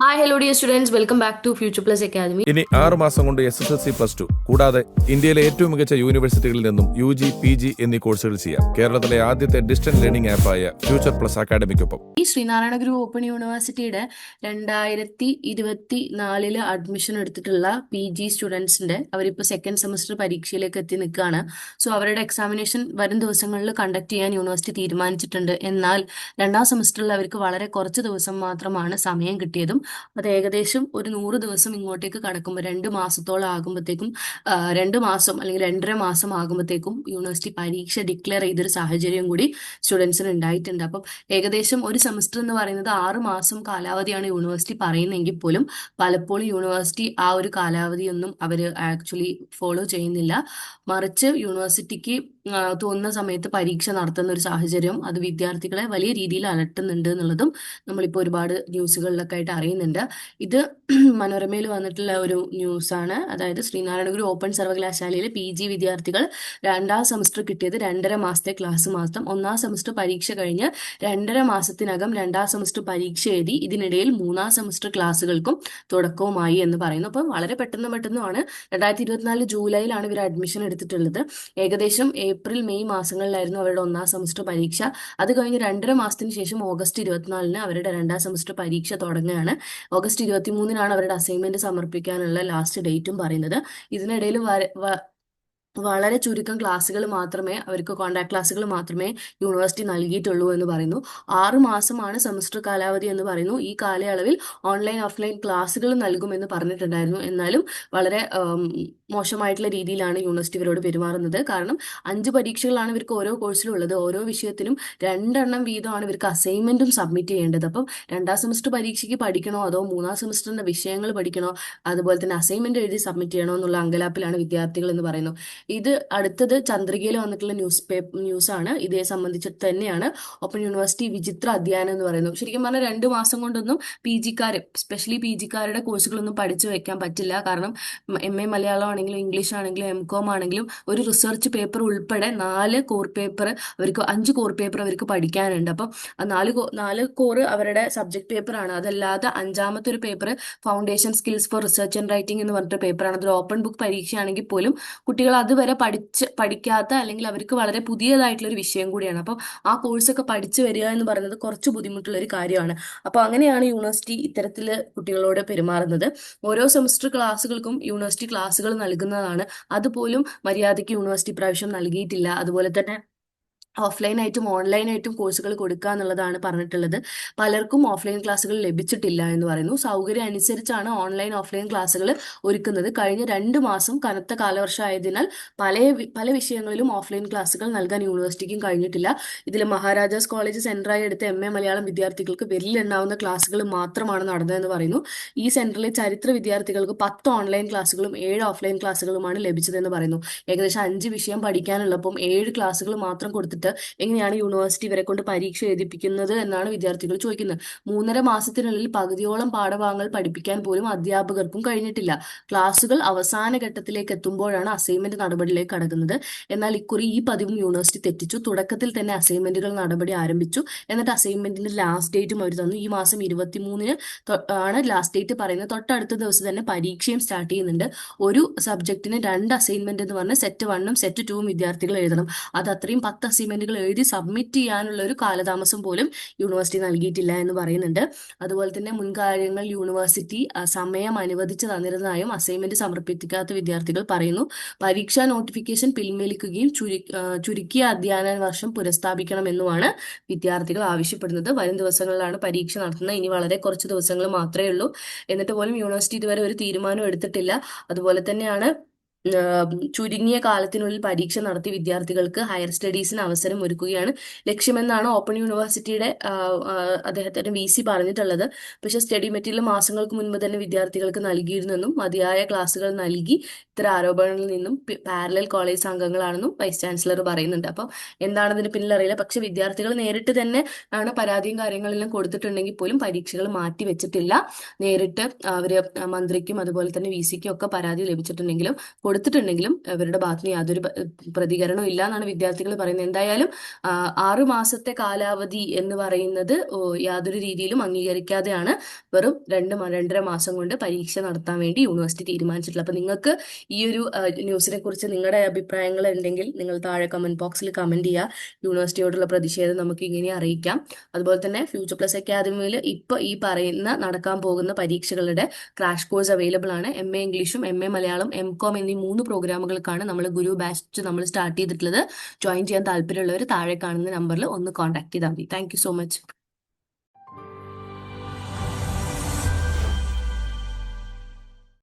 Hi hello dear students welcome back to future plus academy ഇനി ആറ് മാസം കൊണ്ട് S S L C plus two കൂടാതെ ഇന്ത്യയിലെ ഏറ്റവും മികച്ച യൂണിവേഴ്സിറ്റികളിൽ നിന്നും യു ജി പി ജി എന്നീ കോഴ്സുകൾ ചെയ്യാം. കേരളത്തിലെ ആദ്യത്തെ ഡിസ്റ്റൻസ് ലേണിംഗ് ആപ്പായ ഫ്യൂച്ചർ പ്ലസ് അക്കാദമിക്കൊപ്പം ഈ ശ്രീനാരായണ ഗുരു ഓപ്പൺ യൂണിവേഴ്സിറ്റിയുടെ രണ്ടായിരത്തി ഇരുപത്തി നാലിൽ അഡ്മിഷൻ എടുത്തിട്ടുള്ള പി ജി സ്റ്റുഡൻസിന്റെ അവരിപ്പോൾ സെക്കൻഡ് സെമസ്റ്റർ പരീക്ഷയിലേക്ക് എത്തി നിൽക്കുകയാണ്. സോ അവരുടെ എക്സാമിനേഷൻ വരും ദിവസങ്ങളിൽ കണ്ടക്ട് ചെയ്യാൻ യൂണിവേഴ്സിറ്റി തീരുമാനിച്ചിട്ടുണ്ട്. എന്നാൽ രണ്ടാം സെമസ്റ്ററിൽ അവർക്ക് വളരെ കുറച്ച് ദിവസം മാത്രമാണ് സമയം കിട്ടിയതും അത് ഏകദേശം ഒരു നൂറ് ദിവസം ഇങ്ങോട്ടേക്ക് കടക്കുമ്പോൾ രണ്ട് മാസത്തോളം ആകുമ്പോഴത്തേക്കും രണ്ട് മാസം അല്ലെങ്കിൽ രണ്ടര മാസം ആകുമ്പോഴത്തേക്കും യൂണിവേഴ്സിറ്റി പരീക്ഷ ഡിക്ലെയർ ചെയ്തൊരു സാഹചര്യം കൂടി സ്റ്റുഡൻസിന് ഉണ്ടായിട്ടുണ്ട്. അപ്പം ഏകദേശം ഒരു സെമസ്റ്റർ എന്ന് പറയുന്നത് ആറ് മാസം കാലാവധിയാണ് യൂണിവേഴ്സിറ്റി പറയുന്നതെങ്കിൽ പോലും പലപ്പോഴും യൂണിവേഴ്സിറ്റി ആ ഒരു കാലാവധിയൊന്നും അവർ ആക്ച്വലി ഫോളോ ചെയ്യുന്നില്ല. മറിച്ച് യൂണിവേഴ്സിറ്റിക്ക് തോന്നുന്ന സമയത്ത് പരീക്ഷ നടത്തുന്ന ഒരു സാഹചര്യം അത് വിദ്യാർത്ഥികളെ വലിയ രീതിയിൽ അലട്ടുന്നുണ്ട് എന്നുള്ളതും നമ്മളിപ്പോൾ ഒരുപാട് ന്യൂസുകളിലൊക്കെ ആയിട്ട് അറിയുന്നുണ്ട്. ഇത് മനോരമയിൽ വന്നിട്ടുള്ള ഒരു ന്യൂസാണ്. അതായത് ശ്രീനാരായണഗുരു ഓപ്പൺ സർവകലാശാലയിലെ പി ജി വിദ്യാർത്ഥികൾ രണ്ടാം സെമസ്റ്റർ കിട്ടിയത് രണ്ടര മാസത്തെ ക്ലാസ് മാത്രം. ഒന്നാം സെമസ്റ്റർ പരീക്ഷ കഴിഞ്ഞ് രണ്ടര മാസത്തിനകം രണ്ടാം സെമസ്റ്റർ പരീക്ഷ എഴുതി ഇതിനിടയിൽ മൂന്നാം സെമസ്റ്റർ ക്ലാസ്സുകൾക്കും തുടക്കവുമായി എന്ന് പറയുന്നു. അപ്പം വളരെ പെട്ടെന്ന് പെട്ടെന്നുമാണ് രണ്ടായിരത്തി ഇരുപത്തിനാല് ജൂലൈയിലാണ് ഇവർ അഡ്മിഷൻ എടുത്തിട്ടുള്ളത്. ഏകദേശം ഏപ്രിൽ മെയ് മാസങ്ങളിലായിരുന്നു അവരുടെ ഒന്നാം സെമസ്റ്റർ പരീക്ഷ. അത് കഴിഞ്ഞ് രണ്ടര മാസത്തിന് ശേഷം ഓഗസ്റ്റ് ഇരുപത്തിനാലിന് അവരുടെ രണ്ടാം സെമസ്റ്റർ പരീക്ഷ തുടങ്ങുകയാണ്. ഓഗസ്റ്റ് ഇരുപത്തി മൂന്നിനാണ് അവരുടെ അസൈൻമെന്റ് സമർപ്പിക്കാനുള്ള ലാസ്റ്റ് ഡേറ്റും പറയുന്നത്. ഇതിനിടയിൽ വളരെ ചുരുക്കം ക്ലാസ്സുകൾ മാത്രമേ അവർക്ക് കോൺടാക്ട് ക്ലാസ്സുകൾ മാത്രമേ യൂണിവേഴ്സിറ്റി നൽകിയിട്ടുള്ളൂ എന്ന് പറയുന്നു. ആറ് മാസമാണ് സെമസ്റ്റർ കാലാവധി എന്ന് പറയുന്നു. ഈ കാലയളവിൽ ഓൺലൈൻ ഓഫ്ലൈൻ ക്ലാസ്സുകൾ നൽകുമെന്ന് പറഞ്ഞിട്ടുണ്ടായിരുന്നു. എന്നാലും വളരെ മോശമായിട്ടുള്ള രീതിയിലാണ് യൂണിവേഴ്സിറ്റി ഇവരോട് പെരുമാറുന്നത്. കാരണം അഞ്ച് പരീക്ഷകളാണ് ഇവർക്ക് ഓരോ കോഴ്സിലും ഉള്ളത് ഓരോ വിഷയത്തിലും രണ്ടെണ്ണം വീതമാണ് ഇവർക്ക് അസൈൻമെന്റും സബ്മിറ്റ് ചെയ്യേണ്ടത്. അപ്പം രണ്ടാം സെമസ്റ്റർ പരീക്ഷയ്ക്ക് പഠിക്കണോ അതോ മൂന്നാം സെമസ്റ്ററിന്റെ വിഷയങ്ങൾ പഠിക്കണോ? അതുപോലെ തന്നെ അസൈൻമെന്റ് എഴുതി സബ്മിറ്റ് ചെയ്യണോ എന്നുള്ള അങ്കലാപ്പിലാണ് വിദ്യാർത്ഥികൾ എന്ന് പറയുന്നു. ഇത് അടുത്തത് ചന്ദ്രികയിൽ വന്നിട്ടുള്ള ന്യൂസ് പേപ്പർ ന്യൂസ് ആണ് ഇതേ സംബന്ധിച്ചിട്ട് തന്നെയാണ്. ഓപ്പൺ യൂണിവേഴ്സിറ്റി വിചിത്ര അധ്യയനം എന്ന് പറയുന്നത് ശരിക്കും പറഞ്ഞാൽ രണ്ട് മാസം കൊണ്ടൊന്നും പി ജിക്കാർ സ്പെഷ്യലി പി ജിക്കാരുടെ കോഴ്സുകളൊന്നും പഠിച്ചു വെക്കാൻ പറ്റില്ല. കാരണം എം എ മലയാളം ആണെങ്കിലും ഇംഗ്ലീഷ് ആണെങ്കിലും എം കോം ആണെങ്കിലും ഒരു റിസർച്ച് പേപ്പർ ഉൾപ്പെടെ നാല് കോർ പേപ്പർ അവർക്ക് അഞ്ച് കോർ പേപ്പർ അവർക്ക് പഠിക്കാനുണ്ട്. അപ്പം നാല് നാല് കോർ അവരുടെ സബ്ജക്ട് ആണ് അതല്ലാതെ അഞ്ചാമത്തെ ഒരു paper foundation skills for research and writing എന്ന് പറഞ്ഞിട്ട് പേപ്പറാണ്. അതൊരു ഓപ്പൺ ബുക്ക് പരീക്ഷയാണെങ്കിൽ പോലും കുട്ടികൾ അതുവരെ പഠിച്ച് പഠിക്കാത്ത അല്ലെങ്കിൽ അവർക്ക് വളരെ പുതിയതായിട്ടുള്ള ഒരു വിഷയം കൂടിയാണ്. അപ്പം ആ കോഴ്സൊക്കെ പഠിച്ചു വരിക എന്ന് പറയുന്നത് കുറച്ച് ബുദ്ധിമുട്ടുള്ള ഒരു കാര്യമാണ്. അപ്പോൾ അങ്ങനെയാണ് യൂണിവേഴ്സിറ്റി ഇത്തരത്തിൽ കുട്ടികളോട് പെരുമാറുന്നത്. ഓരോ സെമസ്റ്റർ ക്ലാസ്സുകൾക്കും യൂണിവേഴ്സിറ്റി ക്ലാസ്സുകൾ നൽകുന്നതാണ്. അതുപോലും മര്യാദയ്ക്ക് യൂണിവേഴ്സിറ്റി പ്രാവശ്യം നൽകിയിട്ടില്ല. അതുപോലെ തന്നെ ഓഫ്ലൈൻ ആയിട്ടും ഓൺലൈൻ ആയിട്ടും കോഴ്സുകൾ കൊടുക്കുക എന്നുള്ളതാണ് പറഞ്ഞിട്ടുള്ളത്. പലർക്കും ഓഫ്ലൈൻ ക്ലാസ്സുകൾ ലഭിച്ചിട്ടില്ല എന്ന് പറയുന്നു. സൗകര്യം അനുസരിച്ചാണ് ഓൺലൈൻ ഓഫ്ലൈൻ ക്ലാസ്സുകൾ ഒരുക്കുന്നത്. കഴിഞ്ഞ രണ്ട് മാസം കനത്ത കാലവർഷമായതിനാൽ പല പല വിഷയങ്ങളിലും ഓഫ്ലൈൻ ക്ലാസ്സുകൾ നൽകാൻ യൂണിവേഴ്സിറ്റിക്കും കഴിഞ്ഞിട്ടില്ല. ഇതിൽ മഹാരാജാസ് കോളേജ് സെന്ററായി എടുത്ത എം എ മലയാളം വിദ്യാർത്ഥികൾക്ക് വിരലിലെണ്ണാവുന്ന ക്ലാസ്സുകൾ മാത്രമാണ് നടന്നതെന്ന് പറയുന്നു. ഈ സെന്ററിലെ ചരിത്ര വിദ്യാർത്ഥികൾക്ക് പത്ത് ഓൺലൈൻ ക്ലാസ്സുകളും ഏഴ് ഓഫ്ലൈൻ ക്ലാസ്സുകളുമാണ് ലഭിച്ചതെന്ന് പറയുന്നു. ഏകദേശം അഞ്ച് വിഷയം പഠിക്കാനുള്ളപ്പം ഏഴ് ക്ലാസ്സുകൾ മാത്രം കൊടുത്തിട്ട് എങ്ങനെയാണ് യൂണിവേഴ്സിറ്റി വരെ കൊണ്ട് പരീക്ഷ എഴുതിപ്പിക്കുന്നത് എന്നാണ് വിദ്യാർത്ഥികൾ ചോദിക്കുന്നത്. മൂന്നര മാസത്തിനുള്ളിൽ പകുതിയോളം പാഠഭാഗങ്ങൾ പഠിപ്പിക്കാൻ പോലും അധ്യാപകർക്കും കഴിഞ്ഞിട്ടില്ല. ക്ലാസുകൾ അവസാന ഘട്ടത്തിലേക്ക് എത്തുമ്പോഴാണ് അസൈൻമെന്റ് നടപടിയിലേക്ക് കടക്കുന്നത്. എന്നാൽ ഇക്കുറി ഈ പതിവും യൂണിവേഴ്സിറ്റി തെറ്റിച്ചു. തുടക്കത്തിൽ തന്നെ അസൈൻമെന്റുകൾ നടപടി ആരംഭിച്ചു. എന്നിട്ട് അസൈൻമെന്റിന്റെ ലാസ്റ്റ് ഡേറ്റും അവർ തന്നു. ഈ മാസം ഇരുപത്തിമൂന്നിന് മൂന്നിന് ആണ് ലാസ്റ്റ് ഡേറ്റ് പറയുന്നത്. തൊട്ടടുത്ത ദിവസം തന്നെ പരീക്ഷയും സ്റ്റാർട്ട് ചെയ്യുന്നുണ്ട്. ഒരു സബ്ജക്റ്റിന് രണ്ട് അസൈൻമെന്റ് എന്ന് പറഞ്ഞാൽ സെറ്റ് വണ്ണും സെറ്റ് ടൂവും വിദ്യാർത്ഥികൾ എഴുതണം. അത് അത്രയും പത്ത് അസൈൻമെന്റുകൾ എഴുതി സബ്മിറ്റ് ചെയ്യാനുള്ള ഒരു കാലതാമസം പോലും യൂണിവേഴ്സിറ്റി നൽകിയിട്ടില്ല എന്ന് പറയുന്നുണ്ട്. അതുപോലെ തന്നെ മുൻകാര്യങ്ങൾ യൂണിവേഴ്സിറ്റി സമയം അനുവദിച്ച് തന്നിരുന്നതായും അസൈൻമെന്റ് സമർപ്പിക്കാത്ത വിദ്യാർത്ഥികൾ പറയുന്നു. പരീക്ഷാ നോട്ടിഫിക്കേഷൻ പിൻവലിക്കുകയും ചുരുക്കിയ അധ്യയന വർഷം പുനഃസ്ഥാപിക്കണമെന്നുമാണ് വിദ്യാർത്ഥികൾ ആവശ്യപ്പെടുന്നത്. വരും ദിവസങ്ങളിലാണ് പരീക്ഷ നടത്തുന്നത്. ഇനി വളരെ കുറച്ച് ദിവസങ്ങൾ മാത്രമേ ഉള്ളൂ. എന്നിട്ട് പോലും യൂണിവേഴ്സിറ്റി ഇതുവരെ ഒരു തീരുമാനം എടുത്തിട്ടില്ല. അതുപോലെ തന്നെയാണ് ചുരുങ്ങിയ കാലത്തിനുള്ളിൽ പരീക്ഷ നടത്തി വിദ്യാർത്ഥികൾക്ക് ഹയർ സ്റ്റഡീസിന് അവസരം ഒരുക്കുകയാണ്. ലക്ഷ്യമെന്നാണ് ഓപ്പൺ യൂണിവേഴ്സിറ്റിയുടെ അദ്ദേഹത്തിന്റെ വി സി പറഞ്ഞിട്ടുള്ളത്. പക്ഷേ സ്റ്റഡി മെറ്റീരിയൽ മാസങ്ങൾക്ക് മുൻപ് തന്നെ വിദ്യാർത്ഥികൾക്ക് നൽകിയിരുന്നെന്നും മതിയായ ക്ലാസുകൾ നൽകി ഇത്തരം ആരോപണങ്ങളിൽ നിന്നും പാരലൽ കോളേജ് അംഗങ്ങളാണെന്നും വൈസ് ചാൻസലർ പറയുന്നുണ്ട്. അപ്പം എന്താണ് ഇതിന് പിന്നിൽ അറിയില്ല. പക്ഷെ വിദ്യാർത്ഥികൾ നേരിട്ട് തന്നെ ആണ് പരാതിയും കാര്യങ്ങളെല്ലാം കൊടുത്തിട്ടുണ്ടെങ്കിൽ പോലും പരീക്ഷകൾ മാറ്റി വെച്ചിട്ടില്ല. നേരിട്ട് അവർ മന്ത്രിക്കും അതുപോലെ തന്നെ വി സിക്കും ഒക്കെ പരാതി ലഭിച്ചിട്ടുണ്ടെങ്കിലും കൊടുത്തിട്ടുണ്ടെങ്കിലും ഇവരുടെ ഭാഗത്തിന് യാതൊരു പ്രതികരണവും ഇല്ല എന്നാണ് വിദ്യാർത്ഥികൾ പറയുന്നത്. എന്തായാലും ആറു മാസത്തെ കാലാവധി എന്ന് പറയുന്നത് യാതൊരു രീതിയിലും അംഗീകരിക്കാതെയാണ് വെറും രണ്ട് രണ്ടര മാസം കൊണ്ട് പരീക്ഷ നടത്താൻ വേണ്ടി യൂണിവേഴ്സിറ്റി തീരുമാനിച്ചിട്ടുള്ളത്. അപ്പൊ നിങ്ങൾക്ക് ഈ ഒരു ന്യൂസിനെ കുറിച്ച് നിങ്ങളുടെ അഭിപ്രായങ്ങൾ ഉണ്ടെങ്കിൽ നിങ്ങൾ താഴെ കമന്റ് ബോക്സിൽ കമന്റ് ചെയ്യുക. യൂണിവേഴ്സിറ്റിയോടുള്ള പ്രതിഷേധം നമുക്ക് ഇങ്ങനെ അറിയിക്കാം. അതുപോലെ തന്നെ ഫ്യൂച്ചർ പ്ലസ് അക്കാദമിയിൽ ഇപ്പോൾ ഈ പറയുന്ന നടക്കാൻ പോകുന്ന പരീക്ഷകളുടെ ക്രാഷ് കോഴ്സ് അവൈലബിൾ ആണ്. എം എ ഇംഗ്ലീഷും M A Malayalam M com എന്നീ മൂന്ന് പ്രോഗ്രാമുകൾക്കാണ് നമ്മൾ ഗുരു ബാച്ച് നമ്മൾ സ്റ്റാർട്ട് ചെയ്തിട്ടുള്ളത്. ജോയിൻ ചെയ്യാൻ താല്പര്യമുള്ളവർ താഴെ കാണുന്ന നമ്പറിൽ ഒന്ന് കോൺടാക്ട് ചെയ്താൽ മതി. Thank so much